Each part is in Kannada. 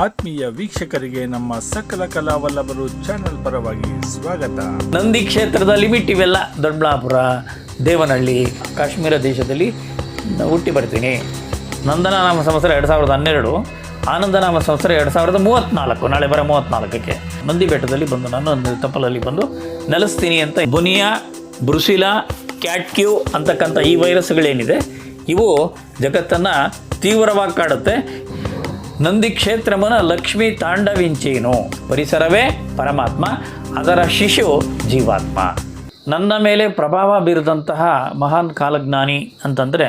ಆತ್ಮೀಯ ವೀಕ್ಷಕರಿಗೆ ನಮ್ಮ ಸಕಲ ಕಲಾವಲ್ಲಭರು ಚಾನೆಲ್ ಪರವಾಗಿ ಸ್ವಾಗತ. ನಂದಿ ಕ್ಷೇತ್ರದ ಲಿಮಿಟ್ ಇವೆಲ್ಲ ದೊಡ್ಡಬಳ್ಳಾಪುರ, ದೇವನಹಳ್ಳಿ, ಕಾಶ್ಮೀರ ದೇಶದಲ್ಲಿ ಹುಟ್ಟಿ ಬರ್ತೀನಿ. ನಂದನಾಮ ಸಂವತ್ಸರ ಎರಡು ಸಾವಿರದ ಹನ್ನೆರಡು, ಆನಂದನಾಮ ಸಂವತ್ಸರ ಎರಡು ಸಾವಿರದ ಮೂವತ್ತ್ನಾಲ್ಕು ನಾಳೆ ಬರ ಮೂವತ್ತ್ನಾಲ್ಕಕ್ಕೆ ನಂದಿ ಬೆಟ್ಟದಲ್ಲಿ ಬಂದು ನಾನು ಒಂದು ತಪ್ಪಲಲ್ಲಿ ಬಂದು ನೆಲೆಸ್ತೀನಿ ಅಂತ ಬುನಿಯಾ ಬ್ರುಸಿಲಾ ಕ್ಯಾಟ್ಕ್ಯೂ ಅಂತಕ್ಕಂಥ ಈ ವೈರಸ್ಗಳೇನಿದೆ ಇವು ಜಗತ್ತನ್ನು ತೀವ್ರವಾಗಿ ಕಾಡುತ್ತೆ. ನಂದಿ ಕ್ಷೇತ್ರಮನ ಲಕ್ಷ್ಮಿ ತಾಂಡವಿಂಚೇನು. ಪರಿಸರವೇ ಪರಮಾತ್ಮ, ಅದರ ಶಿಶು ಜೀವಾತ್ಮ. ನನ್ನ ಮೇಲೆ ಪ್ರಭಾವ ಬೀರಿದಂತಹ ಮಹಾನ್ ಕಾಲಜ್ಞಾನಿ ಅಂತಂದರೆ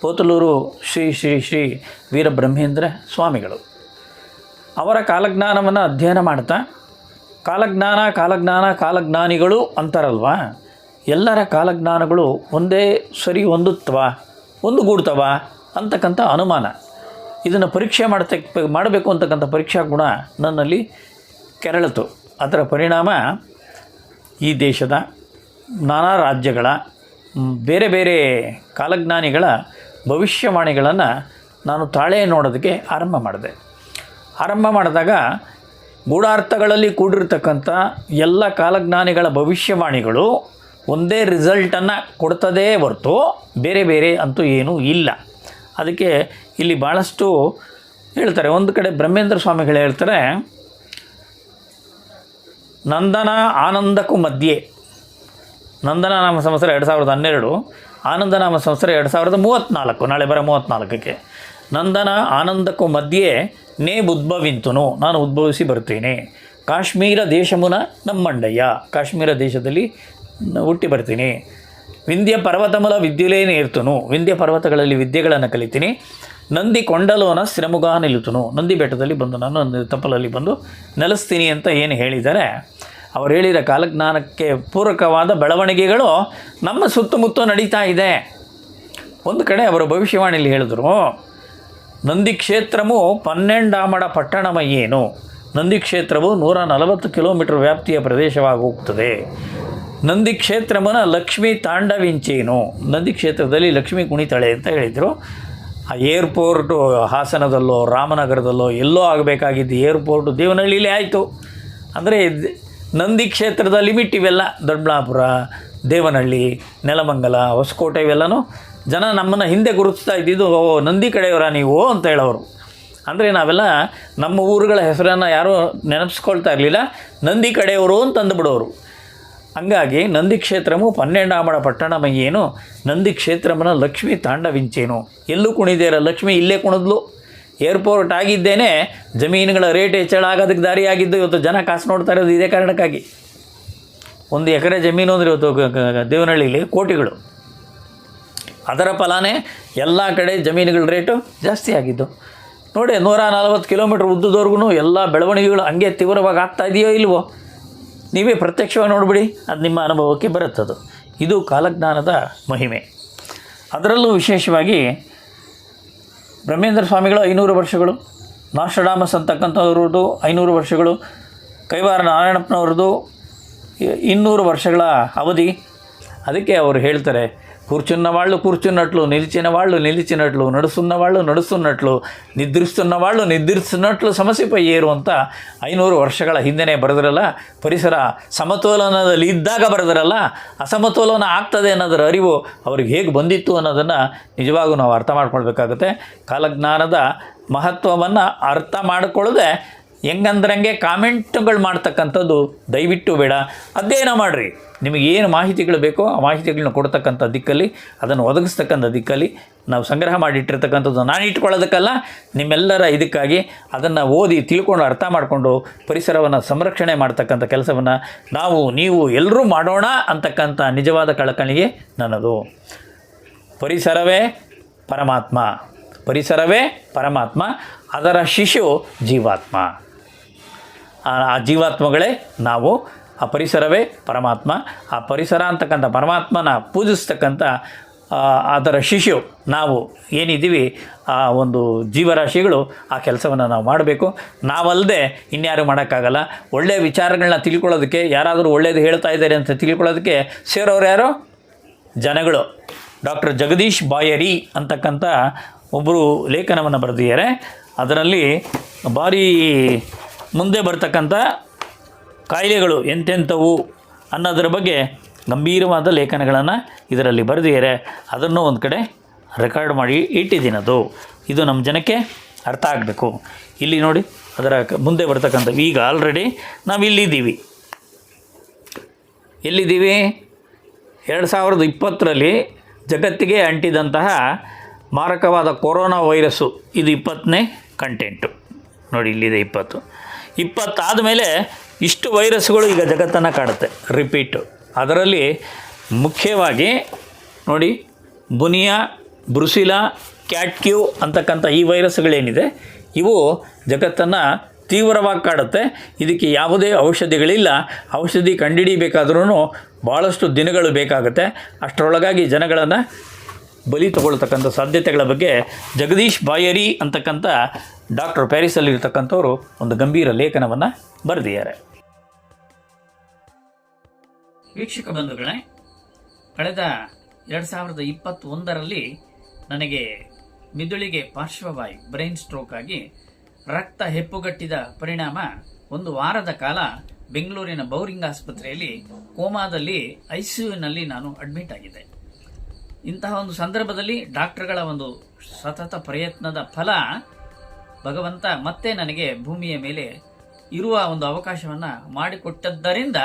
ಪೋತಲೂರು ಶ್ರೀ ಶ್ರೀ ಶ್ರೀ ವೀರಬ್ರಹ್ಮೇಂದ್ರ ಸ್ವಾಮಿಗಳು. ಅವರ ಕಾಲಜ್ಞಾನವನ್ನು ಅಧ್ಯಯನ ಮಾಡ್ತಾ, ಕಾಲಜ್ಞಾನ ಕಾಲಜ್ಞಾನ, ಕಾಲಜ್ಞಾನಿಗಳು ಅಂತಾರಲ್ವಾ? ಎಲ್ಲರ ಕಾಲಜ್ಞಾನಗಳು ಒಂದೇ ಸರಿ ಹೊಂದುತ್ತವ ಒಂದುಗೂಡ್ತವ ಅಂತಕ್ಕಂಥ ಅನುಮಾನ. ಇದನ್ನು ಪರೀಕ್ಷೆ ಮಾಡ್ತಕ್ಕ ಮಾಡಬೇಕು ಅಂತಕ್ಕಂಥ ಪರೀಕ್ಷಾ ಗುಣ ನನ್ನಲ್ಲಿ ಕೆರಳಿತು. ಅದರ ಪರಿಣಾಮ ಈ ದೇಶದ ನಾನಾ ರಾಜ್ಯಗಳ ಬೇರೆ ಬೇರೆ ಕಾಲಜ್ಞಾನಿಗಳ ಭವಿಷ್ಯವಾಣಿಗಳನ್ನು ನಾನು ತಾಳೆ ನೋಡೋದಕ್ಕೆ ಆರಂಭ ಮಾಡಿದೆ. ಆರಂಭ ಮಾಡಿದಾಗ ಗೂಢಾರ್ಥಗಳಲ್ಲಿ ಕೂಡಿರ್ತಕ್ಕಂಥ ಎಲ್ಲ ಕಾಲಜ್ಞಾನಿಗಳ ಭವಿಷ್ಯವಾಣಿಗಳು ಒಂದೇ ರಿಸಲ್ಟನ್ನು ಕೊಡ್ತದೇ ಹೊರತು ಬೇರೆ ಬೇರೆ ಅಂತೂ ಏನೂ ಇಲ್ಲ. ಅದಕ್ಕೆ ಇಲ್ಲಿ ಭಾಳಷ್ಟು ಹೇಳ್ತಾರೆ. ಒಂದು ಕಡೆ ಬ್ರಹ್ಮೇಂದ್ರ ಸ್ವಾಮಿಗಳು ಹೇಳ್ತಾರೆ, ನಂದನ ಆನಂದಕ್ಕೂ ಮಧ್ಯೆ ನಂದನ ನಾಮ ಸಂವತ್ಸರ ಎರಡು ಸಾವಿರದ ಹನ್ನೆರಡು, ಆನಂದ ನಾಮ ಸಂವತ್ಸರ ಎರಡು ಸಾವಿರದ ಮೂವತ್ತ್ನಾಲ್ಕು ನಾಳೆ ಬರೋ ಮೂವತ್ತ್ನಾಲ್ಕಕ್ಕೆ ನಂದನ ಆನಂದಕ್ಕೂ ಮಧ್ಯೆ ನೇ ಉದ್ಭವಿಂತುನು, ನಾನು ಉದ್ಭವಿಸಿ ಬರ್ತೀನಿ. ಕಾಶ್ಮೀರ ದೇಶಮುನ ನಮ್ಮಂಡಯ್ಯ, ಕಾಶ್ಮೀರ ದೇಶದಲ್ಲಿ ಹುಟ್ಟಿ ಬರ್ತೀನಿ. ವಿಂಧ್ಯ ಪರ್ವತಮಲ ವಿದ್ಯುಲೇ ಇರ್ತನು ವಿಂಧ್ಯ ಪರ್ವತಗಳಲ್ಲಿ ವಿದ್ಯೆಗಳನ್ನು ಕಲಿತೀನಿ. ನಂದಿ ಕೊಂಡಲೋನ ಶ್ರಮುಗ ನಿಲ್ಲುತ್ತನು ನಂದಿ ಬೆಟ್ಟದಲ್ಲಿ ಬಂದು ನಾನು ತಪ್ಪಲಲ್ಲಿ ಬಂದು ನೆಲೆಸ್ತೀನಿ ಅಂತ ಏನು ಹೇಳಿದ್ದಾರೆ ಅವರು ಹೇಳಿದ ಕಾಲಜ್ಞಾನಕ್ಕೆ ಪೂರಕವಾದ ಬೆಳವಣಿಗೆಗಳು ನಮ್ಮ ಸುತ್ತಮುತ್ತ ನಡೀತಾ ಇದೆ. ಒಂದು ಕಡೆ ಅವರು ಭವಿಷ್ಯವಾಣಿಯಲ್ಲಿ ಹೇಳಿದ್ರು, ನಂದಿ ಕ್ಷೇತ್ರವು ಪನ್ನೆಂಡಾಮಡ ಪಟ್ಟಣಮ ಏನು? ನಂದಿ ಕ್ಷೇತ್ರವು ನೂರ ನಲವತ್ತು ಕಿಲೋಮೀಟರ್ ವ್ಯಾಪ್ತಿಯ ಪ್ರದೇಶವಾಗಿ ನಂದಿ ಕ್ಷೇತ್ರಮನ ಲಕ್ಷ್ಮಿ ತಾಂಡವಿಂಚೇನು. ನಂದಿ ಕ್ಷೇತ್ರದಲ್ಲಿ ಲಕ್ಷ್ಮೀ ಕುಣಿತಾಳೆ ಅಂತ ಹೇಳಿದರು. ಆ ಏರ್ಪೋರ್ಟು, ಹಾಸನದಲ್ಲೋ, ರಾಮನಗರದಲ್ಲೋ, ಎಲ್ಲೋ ಆಗಬೇಕಾಗಿದ್ದು ಏರ್ಪೋರ್ಟು ದೇವನಹಳ್ಳಿಲೇ ಆಯಿತು. ಅಂದರೆ ನಂದಿ ಕ್ಷೇತ್ರದ ಲಿಮಿಟ್ ಇವೆಲ್ಲ. ದೊಡ್ಡಬಳ್ಳಾಪುರ, ದೇವನಹಳ್ಳಿ, ನೆಲಮಂಗಲ, ಹೊಸಕೋಟೆ ಇವೆಲ್ಲನೂ ಜನ ನಮ್ಮನ್ನು ಹಿಂದೆ ಗುರುತಿಸ್ತಾ ಇದ್ದಿದ್ದು ನಂದಿ ಕಡೆಯವರ ನೀವು ಅಂತ ಹೇಳೋರು. ಅಂದರೆ ನಾವೆಲ್ಲ ನಮ್ಮ ಊರುಗಳ ಹೆಸರನ್ನು ಯಾರೂ ನೆನಪಿಸ್ಕೊಳ್ತಾ ಇರಲಿಲ್ಲ. ನಂದಿ ಕಡೆಯವರು ಅಂತಂದು ಅಂದುಬಿಡೋರು ಹಂಗಾಗಿ ನಂದಿ ಕ್ಷೇತ್ರವು ಪನ್ನೆಂಡಾಮಡ ಪಟ್ಟಣ ಏನು? ನಂದಿ ಕ್ಷೇತ್ರಮನ ಲಕ್ಷ್ಮಿ ತಾಂಡವಿಂಚೇನು? ಎಲ್ಲೂ ಕುಣಿದೇರ ಲಕ್ಷ್ಮಿ ಇಲ್ಲೇ ಕುಣಿದ್ಲು. ಏರ್ಪೋರ್ಟ್ ಆಗಿದ್ದೇನೆ, ಜಮೀನುಗಳ ರೇಟ್ ಹೆಚ್ಚಳ ಆಗೋದಕ್ಕೆ ದಾರಿಯಾಗಿದ್ದು ಇವತ್ತು ಜನ ಕಾಸು ನೋಡ್ತಾ ಇರೋದು ಇದೇ ಕಾರಣಕ್ಕಾಗಿ. ಒಂದು ಎಕರೆ ಜಮೀನು ಅಂದರೆ ಇವತ್ತು ದೇವನಹಳ್ಳಿಲಿ ಕೋಟಿಗಳು. ಅದರ ಫಲಾನೇ ಎಲ್ಲ ಕಡೆ ಜಮೀನುಗಳ ರೇಟು ಜಾಸ್ತಿ ಆಗಿದ್ದು. ನೋಡಿ ನೂರ ನಲವತ್ತು ಕಿಲೋಮೀಟ್ರ್ ಉದ್ದದವರೆಗೂ ಎಲ್ಲ ಬೆಳವಣಿಗೆಗಳು ಹಂಗೆ ತೀವ್ರವಾಗಿ ಆಗ್ತಾ ಇದೆಯೋ ಇಲ್ವೋ? ನೀವೇ ಪ್ರತ್ಯಕ್ಷವಾಗಿ ನೋಡಿಬಿಡಿ, ಅದು ನಿಮ್ಮ ಅನುಭವಕ್ಕೆ ಬರುತ್ತದು. ಇದು ಕಾಲಜ್ಞಾನದ ಮಹಿಮೆ. ಅದರಲ್ಲೂ ವಿಶೇಷವಾಗಿ ಬ್ರಹ್ಮೇಂದ್ರ ಸ್ವಾಮಿಗಳು ಐನೂರು ವರ್ಷಗಳು ನಾಸ್ಟಡಾಮಸ್ ಅಂತಕ್ಕಂಥವ್ರದ್ದು ಐನೂರು ವರ್ಷಗಳು ಕೈವಾರ ನಾರಾಯಣಪ್ಪನವ್ರದ್ದು ಇನ್ನೂರು ವರ್ಷಗಳ ಅವಧಿ. ಅದಕ್ಕೆ ಅವರು ಹೇಳ್ತಾರೆ కూర్చున్న వాళ్ళు కూర్చున్నట్లు నిలిచిన వాళ్ళు నిలిచినట్లు నడుస్తున్న వాళ్ళు నడుస్తున్నట్లు నిద్రిస్తున్న వాళ్ళు నిద్రిస్తున్నట్లు ಸಮಸ್ಯೆಪಯ್ಯೇರು ಅಂತ ಐನೂರು ವರ್ಷಗಳ ಹಿಂದೆನೇ ಬರೆದಿರಲ್ಲ ಪರಿಸರ ಸಮತೋಲನದಲ್ಲಿ ಇದ್ದಾಗ ಬರೆದಿರಲ್ಲ ಅಸಮತೋಲನ ಆಗ್ತದೆ ಅನ್ನೋದರ ಅರಿವು ಅವ್ರಿಗೆ ಹೇಗೆ ಬಂದಿತ್ತು ಅನ್ನೋದನ್ನು ನಿಜವಾಗೂ ನಾವು ಅರ್ಥ ಮಾಡ್ಕೊಳ್ಬೇಕಾಗುತ್ತೆ ಕಾಲಜ್ಞಾನದ ಮಹತ್ವವನ್ನು ಅರ್ಥ ಮಾಡಿಕೊಳ್ಳದೆ ಹೆಂಗಂದ್ರಂಗೆ ಕಾಮೆಂಟ್ಗಳು ಮಾಡ್ತಕ್ಕಂಥದ್ದು ದಯವಿಟ್ಟು ಬೇಡ. ಅಧ್ಯಯನ ಮಾಡಿರಿ. ನಿಮಗೆ ಏನು ಮಾಹಿತಿಗಳು ಬೇಕೋ ಆ ಮಾಹಿತಿಗಳನ್ನ ಕೊಡ್ತಕ್ಕಂಥ ದಿಕ್ಕಲ್ಲಿ, ಅದನ್ನು ಒದಗಿಸ್ತಕ್ಕಂಥ ದಿಕ್ಕಲ್ಲಿ ನಾವು ಸಂಗ್ರಹ ಮಾಡಿಟ್ಟಿರ್ತಕ್ಕಂಥದ್ದು ನಾನು ಇಟ್ಕೊಳ್ಳೋದಕ್ಕಲ್ಲ, ನಿಮ್ಮೆಲ್ಲರ ಇದಕ್ಕಾಗಿ ಅದನ್ನು ಓದಿ ತಿಳ್ಕೊಂಡು ಅರ್ಥ ಮಾಡಿಕೊಂಡು ಪರಿಸರವನ್ನು ಸಂರಕ್ಷಣೆ ಮಾಡ್ತಕ್ಕಂಥ ಕೆಲಸವನ್ನು ನಾವು, ನೀವು ಎಲ್ಲರೂ ಮಾಡೋಣ ಅಂತಕ್ಕಂಥ ನಿಜವಾದ ಕಳಕಳಿಗೆ ನನ್ನದು. ಪರಿಸರವೇ ಪರಮಾತ್ಮ. ಪರಿಸರವೇ ಪರಮಾತ್ಮ. ಅದರ ಶಿಶು ಜೀವಾತ್ಮ. ಆ ಜೀವಾತ್ಮಗಳೇ ನಾವು ಆ ಪರಿಸರವೇ ಪರಮಾತ್ಮ. ಆ ಪರಿಸರ ಅಂತಕ್ಕಂಥ ಪರಮಾತ್ಮನ ಪೂಜಿಸ್ತಕ್ಕಂಥ ಅದರ ಶಿಶು ನಾವು ಏನಿದ್ದೀವಿ, ಆ ಒಂದು ಜೀವರಾಶಿಗಳು ಆ ಕೆಲಸವನ್ನು ನಾವು ಮಾಡಬೇಕು. ನಾವಲ್ಲದೆ ಇನ್ಯಾರು ಮಾಡೋಕ್ಕಾಗಲ್ಲ. ಒಳ್ಳೆಯ ವಿಚಾರಗಳನ್ನ ತಿಳ್ಕೊಳ್ಳೋದಕ್ಕೆ, ಯಾರಾದರೂ ಒಳ್ಳೇದು ಹೇಳ್ತಾ ಇದ್ದಾರೆ ಅಂತ ತಿಳ್ಕೊಳ್ಳೋದಕ್ಕೆ ಸೇರೋರು ಯಾರು? ಜನಗಳು. ಡಾಕ್ಟರ್ ಜಗದೀಶ್ ಬಾಯರಿ ಅಂತಕ್ಕಂಥ ಒಬ್ಬರು ಲೇಖನವನ್ನು ಬರೆದಿದ್ದಾರೆ. ಅದರಲ್ಲಿ ಭಾರಿ ಮುಂದೆ ಬರ್ತಕ್ಕಂಥ ಕಾಯಿಲೆಗಳು ಎಂತೆಂಥವು ಅನ್ನೋದ್ರ ಬಗ್ಗೆ ಗಂಭೀರವಾದ ಲೇಖನಗಳನ್ನು ಇದರಲ್ಲಿ ಬರೆದಿದ್ದಾರೆ. ಅದನ್ನು ಒಂದು ಕಡೆ ರೆಕಾರ್ಡ್ ಮಾಡಿ ಇಟ್ಟಿದ್ದೀನಿ ಅದು. ಇದು ನಮ್ಮ ಜನಕ್ಕೆ ಅರ್ಥ ಆಗಬೇಕು. ಇಲ್ಲಿ ನೋಡಿ, ಅದರ ಮುಂದೆ ಬರ್ತಕ್ಕಂಥ, ಈಗ ಆಲ್ರೆಡಿ ನಾವು ಇಲ್ಲಿದ್ದೀವಿ. ಎಲ್ಲಿದ್ದೀವಿ? ಎರಡು ಸಾವಿರದ ಇಪ್ಪತ್ತರಲ್ಲಿ ಜಗತ್ತಿಗೆ ಅಂಟಿದಂತಹ ಮಾರಕವಾದ ಕೊರೋನಾ ವೈರಸ್ಸು, ಇದು ಇಪ್ಪತ್ತನೇ ಕಂಟೆಂಟು ನೋಡಿ, ಇಲ್ಲಿದೆ ಇಪ್ಪತ್ತು. ಇಪ್ಪತ್ತಾದ ಮೇಲೆ ಇಷ್ಟು ವೈರಸ್ಗಳು ಈಗ ಜಗತ್ತನ್ನು ಕಾಡುತ್ತೆ. ರಿಪೀಟು ಅದರಲ್ಲಿ ಮುಖ್ಯವಾಗಿ ನೋಡಿ, ಬುನಿಯಾ, ಬ್ರುಸಿಲಾ, ಕ್ಯಾಟ್ಕ್ಯೂ ಅಂತಕ್ಕಂಥ ಈ ವೈರಸ್ಗಳೇನಿದೆ ಇವು ಜಗತ್ತನ್ನು ತೀವ್ರವಾಗಿ ಕಾಡುತ್ತೆ. ಇದಕ್ಕೆ ಯಾವುದೇ ಔಷಧಿಗಳಿಲ್ಲ. ಔಷಧಿ ಕಂಡಿಡಿಬೇಕಾದ್ರೂ ಭಾಳಷ್ಟು ದಿನಗಳು ಬೇಕಾಗುತ್ತೆ. ಅಷ್ಟರೊಳಗಾಗಿ ಜನಗಳನ್ನು ಬಲಿ ತಗೊಳ್ತಕ್ಕಂಥ ಸಾಧ್ಯತೆಗಳ ಬಗ್ಗೆ ಜಗದೀಶ್ ಬಾಯರಿ ಅಂತಕ್ಕಂಥ ಡಾಕ್ಟರ್ ಪ್ಯಾರಿಸಲ್ಲಿರ್ತಕ್ಕಂಥವರು ಒಂದು ಗಂಭೀರ ಲೇಖನವನ್ನು ಬರೆದಿದ್ದಾರೆ. ವೀಕ್ಷಕ ಬಂಧುಗಳೇ, ಕಳೆದ ಎರಡು ಸಾವಿರದ ಇಪ್ಪತ್ತೊಂದರಲ್ಲಿ ನನಗೆ ಮಿದುಳಿಗೆ ಪಾರ್ಶ್ವವಾಯು ಬ್ರೈನ್ ಸ್ಟ್ರೋಕ್ ಆಗಿ ರಕ್ತ ಹೆಪ್ಪುಗಟ್ಟಿದ ಪರಿಣಾಮ ಒಂದು ವಾರದ ಕಾಲ ಬೆಂಗಳೂರಿನ ಬೌರಿಂಗ್ ಆಸ್ಪತ್ರೆಯಲ್ಲಿ ಕೋಮಾದಲ್ಲಿ ಐಸಿಯುನಲ್ಲಿ ನಾನು ಅಡ್ಮಿಟ್ ಆಗಿದ್ದೆ. ಇಂತಹ ಒಂದು ಸಂದರ್ಭದಲ್ಲಿ ಡಾಕ್ಟರ್ಗಳ ಒಂದು ಸತತ ಪ್ರಯತ್ನದ ಫಲ ಭಗವಂತ ಮತ್ತೆ ನನಗೆ ಭೂಮಿಯ ಮೇಲೆ ಇರುವ ಒಂದು ಅವಕಾಶವನ್ನ ಮಾಡಿಕೊಟ್ಟದ್ದರಿಂದ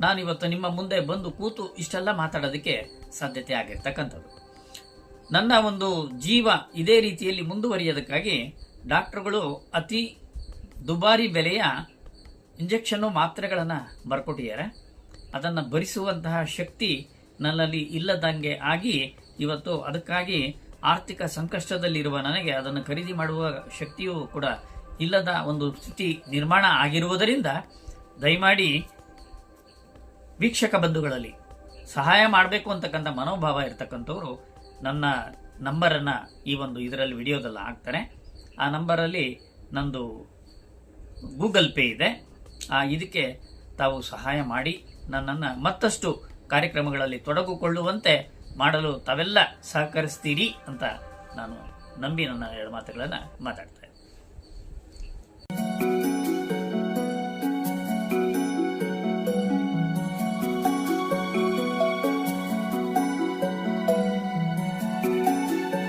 ನಾನು ಇವತ್ತು ನಿಮ್ಮ ಮುಂದೆ ಬಂದು ಕೂತು ಇಷ್ಟೆಲ್ಲ ಮಾತಾಡೋದಕ್ಕೆ ಸಾಧ್ಯತೆ ಆಗಿರ್ತಕ್ಕಂಥದ್ದು. ನನ್ನ ಒಂದು ಜೀವ ಇದೇ ರೀತಿಯಲ್ಲಿ ಮುಂದುವರಿಯೋದಕ್ಕಾಗಿ ಡಾಕ್ಟರ್ಗಳು ಅತಿ ದುಬಾರಿ ಬೆಲೆಯ ಇಂಜೆಕ್ಷನ್ನು ಮಾತ್ರೆಗಳನ್ನು ಬರ್ಕೊಟ್ಟಿದ್ದಾರೆ. ಅದನ್ನು ಭರಿಸುವಂತಹ ಶಕ್ತಿ ನನ್ನಲ್ಲಿ ಇಲ್ಲದಂಗೆ ಆಗಿ ಇವತ್ತು ಅದಕ್ಕಾಗಿ ಆರ್ಥಿಕ ಸಂಕಷ್ಟದಲ್ಲಿರುವ ನನಗೆ ಅದನ್ನು ಖರೀದಿ ಮಾಡುವ ಶಕ್ತಿಯೂ ಕೂಡ ಇಲ್ಲದ ಒಂದು ಸ್ಥಿತಿ ನಿರ್ಮಾಣ ಆಗಿರುವುದರಿಂದ ದಯಮಾಡಿ ವೀಕ್ಷಕ ಬಂಧುಗಳಲ್ಲಿ ಸಹಾಯ ಮಾಡಬೇಕು ಅಂತಕ್ಕಂಥ ಮನೋಭಾವ ಇರತಕ್ಕಂಥವ್ರು ನನ್ನ ನಂಬರನ್ನು ಈ ಒಂದು ಇದರಲ್ಲಿ ವಿಡಿಯೋದಲ್ಲಿ ಹಾಕ್ತಾರೆ. ಆ ನಂಬರಲ್ಲಿ ನಂದು ಗೂಗಲ್ ಪೇ ಇದೆ. ಆ, ಇದಕ್ಕೆ ತಾವು ಸಹಾಯ ಮಾಡಿ ನನ್ನನ್ನು ಮತ್ತಷ್ಟು ಕಾರ್ಯಕ್ರಮಗಳಲ್ಲಿ ತೊಡಗುಕೊಳ್ಳುವಂತೆ ಮಾಡಲು ತಾವೆಲ್ಲ ಸಹಕರಿಸ್ತೀರಿ ಅಂತ ನಾನು ನಂಬಿ ನನ್ನ ಎರಡು ಮಾತುಗಳನ್ನು ಮಾತಾಡ್ತೇನೆ